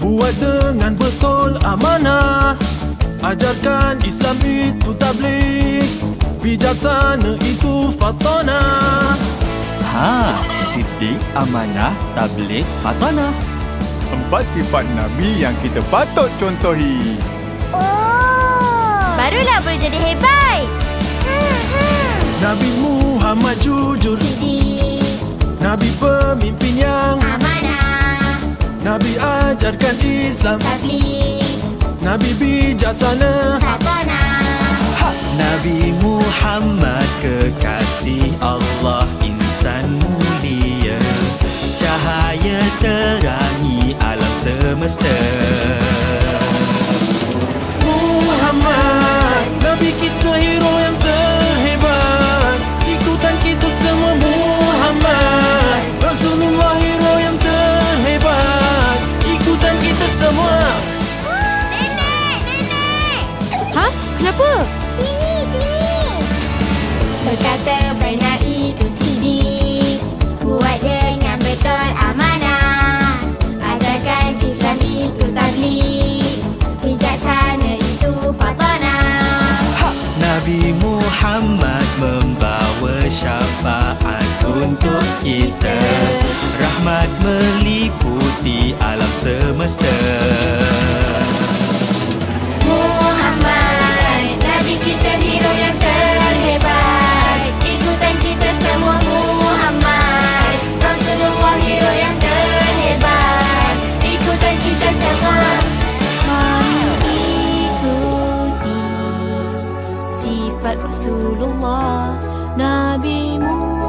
Buat dengan betul amanah Ajarkan Islam itu tablik Bijaksana itu fatona Ha, Siddiq, Amanah, Tabligh, Fatanah. Empat sifat Nabi yang kita patut contohi. Oh. Barulah boleh jadi hebat. Hmm, hmm. Nabi Muhammad jujur Siddiq. Nabi pemimpin yang Amanah. Nabi ajarkan Islam Tabligh. Nabi bijaksana Fatona. Nabi Muhammad kekasih Allah insan mulia Cahaya terangi alam semesta Kenapa? Sini, sini. Berkata benar itu Siddiq. Buat dengan betul amanah. Ajarkan Islam itu tabligh. Bijaksana itu fatona. Nabi Muhammad membawa syafaat untuk kita Rahmat meliputi alam semesta Ikuti sifat Rasulullah Nabi Muhammad